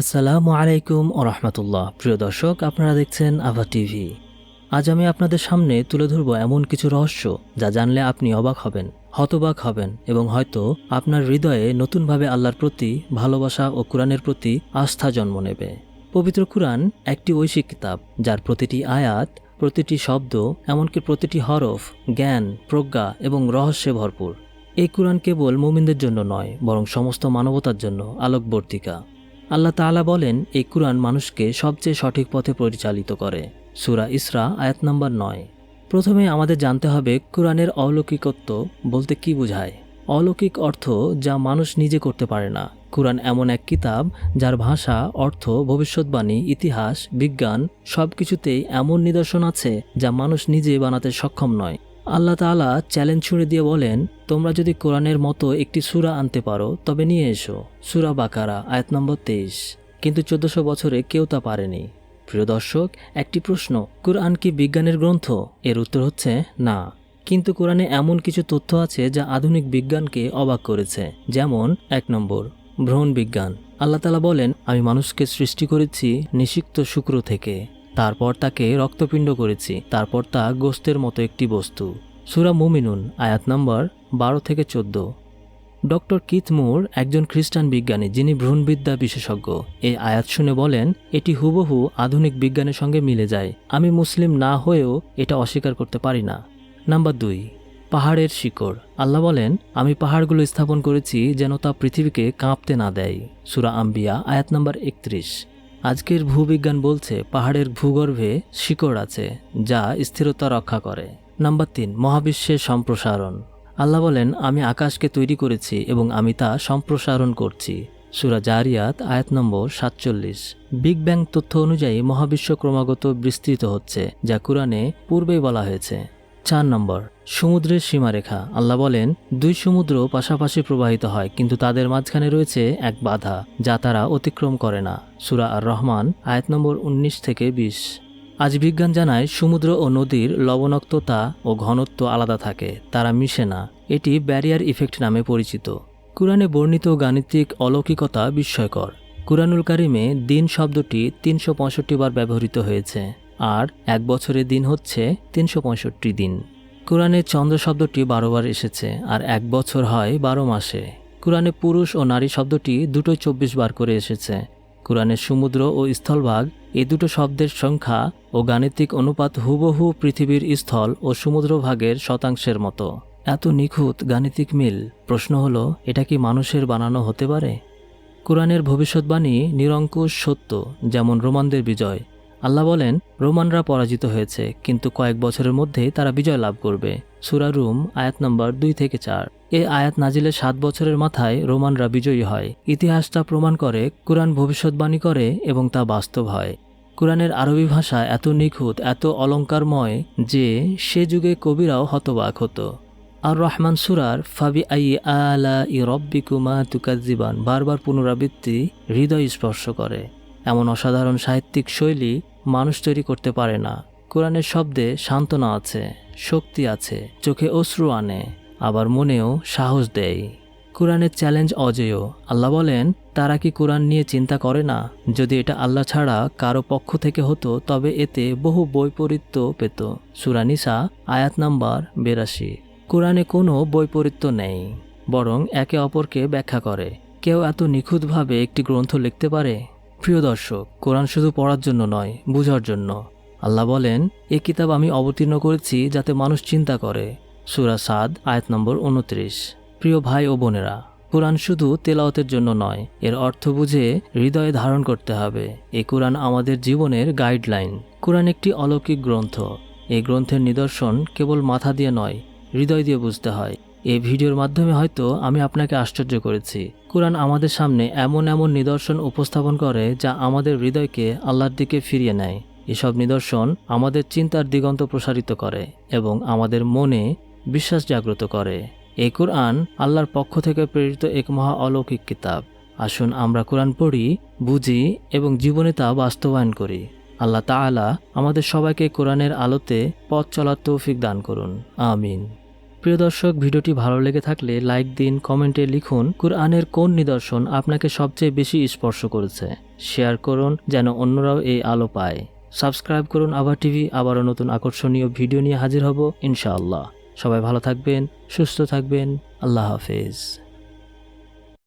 আসসালামু আলাইকুম ও রহমতুল্লাহ। প্রিয় দর্শক, আপনারা দেখছেন আভা টিভি। আজ আমি আপনাদের সামনে তুলে ধরব এমন কিছু রহস্য যা জানলে আপনি অবাক হবেন, হতবাক হবেন এবং হয়তো আপনার হৃদয়ে নতুনভাবে আল্লাহর প্রতি ভালোবাসা ও কোরআনের প্রতি আস্থা জন্ম নেবে। পবিত্র কোরআন একটি ঐশিক কিতাব, যার প্রতিটি আয়াত, প্রতিটি শব্দ, এমনকি প্রতিটি হরফ, জ্ঞান, প্রজ্ঞা এবং রহস্যে ভরপুর। এই কোরআন কেবল মুমিনদের জন্য নয়, বরং সমস্ত মানবতার জন্য আলোকবর্তিকা। আল্লাহ তাআলা বলেন, এই কুরআন মানুষকে সবচেয়ে সঠিক পথে পরিচালিত করে। সুরা ইসরা, আয়াত নম্বর নয়। প্রথমে আমাদের জানতে হবে কোরআনের অলৌকিকত্ব বলতে কি বোঝায়। অলৌকিক অর্থ যা মানুষ নিজে করতে পারে না। কোরআন এমন এক কিতাব যার ভাষা, অর্থ, ভবিষ্যৎবাণী, ইতিহাস, বিজ্ঞান সব কিছুতেই এমন নিদর্শন আছে যা মানুষ নিজে বানাতে সক্ষম নয়। আল্লাহ তাআলা চ্যালেঞ্জ ছুড়ে দিয়ে বলেন, তোমরা যদি কোরআনের মতো একটি সূরা আনতে পারো, তবে নিয়ে এসো। সুরা বাকারা, আয়াত নম্বর তেইশ। কিন্তু চোদ্দশো বছরে কেউ তা পারেনি। প্রিয় দর্শক, একটি প্রশ্ন, কোরআন কি বিজ্ঞানের গ্রন্থ? এর উত্তর হচ্ছে, না। কিন্তু কোরআনে এমন কিছু তথ্য আছে যা আধুনিক বিজ্ঞানকে অবাক করেছে। যেমন, এক নম্বর ভ্রূণ বিজ্ঞান। আল্লাহ তালা বলেন, আমি মানুষকে সৃষ্টি করেছি নিষিক্ত শুক্র থেকে। তারপর তাকে রক্তপিণ্ড করেছি। তারপর তা গোস্তের মতো একটি বস্তু। সুরা মুমিনুন, আয়াত নম্বর বারো থেকে চোদ্দ। ডক্টর কিথ মুর একজন খ্রিস্টান বিজ্ঞানী যিনি ভ্রূণবিদ্যা বিশেষজ্ঞ। এই আয়াত শুনে বলেন, এটি হুবহু আধুনিক বিজ্ঞানের সঙ্গে মিলে যায়। আমি মুসলিম না হয়েও এটা অস্বীকার করতে পারি না। নাম্বার দুই, পাহাড়ের শিকড়। আল্লাহ বলেন, আমি পাহাড়গুলো স্থাপন করেছি যেন তা পৃথিবীকে কাঁপতে না দেয়। সুরা আম্বিয়া, আয়াত নম্বর একত্রিশ। আজকের ভূবিজ্ঞান বলছে পাহাড়ের ভূগর্ভে শিকড় আছে, যা স্থিরতা রক্ষা করে। নাম্বার তিন, মহাবিশ্বের সম্প্রসারণ। আল্লাহ বলেন, আমি আকাশকে তৈরি করেছি এবং আমি তা সম্প্রসারণ করছি। সুরা জারিয়াত, আয়াত নম্বর সাতচল্লিশ। বিগ ব্যাং তথ্য অনুযায়ী মহাবিশ্ব ক্রমাগত বিস্তৃত হচ্ছে, যা কোরআনে পূর্বেই বলা হয়েছে। চার নম্বর, সমুদ্রের সীমারেখা। আল্লাহ বলেন, দুই সমুদ্র পাশাপাশি প্রবাহিত হয়, কিন্তু তাদের মাঝখানে রয়েছে এক বাধা, যা তারা অতিক্রম করে না। সুরা আর রহমান আয়াত নম্বর উনিশ থেকে বিশ। আজ বিজ্ঞান জানায়, সমুদ্র ও নদীর লবণাক্ততা ও ঘনত্ব আলাদা থাকে, তারা মিশে না। এটি ব্যারিয়ার ইফেক্ট নামে পরিচিত। কুরআনে বর্ণিত গাণিতিক অলৌকিকতা বিস্ময়কর। কুরআনুল কারিমে দিন শব্দটি তিনশো পঁয়ষট্টি বার ব্যবহৃত হয়েছে। আর এক বছরের দিন হচ্ছে তিনশো পঁয়ষট্টি দিন। কোরআনে চন্দ্র শব্দটি বারোবার এসেছে আর এক বছর হয় বারো মাসে। কোরআনে পুরুষ ও নারী শব্দটি দুটোই চব্বিশ বার করে এসেছে। কোরআনের সমুদ্র ও স্থলভাগ এই দুটো শব্দের সংখ্যা ও গাণিতিক অনুপাত হুবহু পৃথিবীর স্থল ও সমুদ্র ভাগের শতাংশের মতো। এত নিখুঁত গাণিতিক মিল, প্রশ্ন হলো, এটা কি মানুষের বানানো হতে পারে? কোরআনের ভবিষ্যৎবাণী নিরঙ্কুশ সত্য, যেমন রোমানদের বিজয় আল্লাহ বলেন, রোমানরা পরাজিত হয়েছে, কিন্তু কয়েক বছরের মধ্যেই তারা বিজয় লাভ করবে। সুরা রুম, আয়াত নম্বর দুই থেকে চার। এ আয়াত নাজিলে সাত বছরের মাথায় রোমানরা বিজয়ী হয়। ইতিহাস তা প্রমাণ করে, কোরআন ভবিষ্যৎবাণী করে এবং তা বাস্তব হয়। কোরআনের আরবি ভাষা এত নিখুঁত, এত অলঙ্কারময় যে সে যুগে কবিরাও হতবাক হতো। আর রহমান সুরার ফাবি আই আলা ই রব্বিকুমা তুকাজিবান বারবার পুনরাবৃত্তি হৃদয় স্পর্শ করে। এমন অসাধারণ সাহিত্যিক শৈলী মানুষ তৈরি করতে পারে না। কোরআনের শব্দে সান্ত্বনা আছে, শক্তি আছে, চোখে অশ্রু আনে, আবার মনেও সাহস দেয়। কোরআনের চ্যালেঞ্জ অজেয়। আল্লাহ বলেন, তারা কি কোরআন নিয়ে চিন্তা করে না? যদি এটা আল্লাহ ছাড়া কারও পক্ষ থেকে হতো, তবে এতে বহু বৈপরীত্য পেত। সুরানিসা আয়াত নাম্বার বেরাশি। কোরআনে কোনো বৈপরীত্য নেই, বরং একে অপরকে ব্যাখ্যা করে। কেউ এত নিখুঁতভাবে একটি গ্রন্থ লিখতে পারে? প্রিয় দর্শক, কোরআন শুধু পড়ার জন্য নয়, বুঝার জন্য। আল্লাহ বলেন, এ কিতাব আমি অবতীর্ণ করেছি যাতে মানুষ চিন্তা করে। সুরা সাদ, আয়াত নম্বর উনত্রিশ। প্রিয় ভাই ও বোনেরা, কোরআন শুধু তেলাওতের জন্য নয়, এর অর্থ বুঝে হৃদয়ে ধারণ করতে হবে। এই কোরআন আমাদের জীবনের গাইডলাইন। কোরআন একটি অলৌকিক গ্রন্থ। এই গ্রন্থের নিদর্শন কেবল মাথা দিয়ে নয় হৃদয় দিয়ে বুঝতে হয়। এই ভিডিওর মাধ্যমে হয়তো আমি আপনাকে আশ্চর্য করেছি। কোরআন আমাদের সামনে এমন এমন নিদর্শন উপস্থাপন করে যা আমাদের হৃদয়কে আল্লাহর দিকে ফিরিয়ে নেয়। এসব নিদর্শন আমাদের চিন্তার দিগন্ত প্রসারিত করে এবং আমাদের মনে বিশ্বাস জাগ্রত করে। এই কোরআন আল্লাহর পক্ষ থেকে প্রেরিত এক মহা অলৌকিক কিতাব। আসুন আমরা কোরআন পড়ি, বুঝি এবং জীবনে তা বাস্তবায়ন করি। আল্লাহ তাআলা আমাদের সবাইকে কোরআনের আলোতে পথ চলার তৌফিক দান করুন। আমিন। প্রিয় দর্শক, ভিডিওটি ভালো লেগে থাকলে লাইক দিন, কমেন্টে লিখুন। কুরআনের কোন নিদর্শন আপনাকে সবচেয়ে বেশি স্পর্শ করেছে? শেয়ার করুন যেন অন্যরাও এই আলো পায়। সাবস্ক্রাইব করুন আবার টিভি, আবারও নতুন আকর্ষণীয় ভিডিও নিয়ে হাজির হব ইনশাআল্লাহ। সবাই ভালো থাকবেন, সুস্থ থাকবেন। আল্লাহ হাফেজ।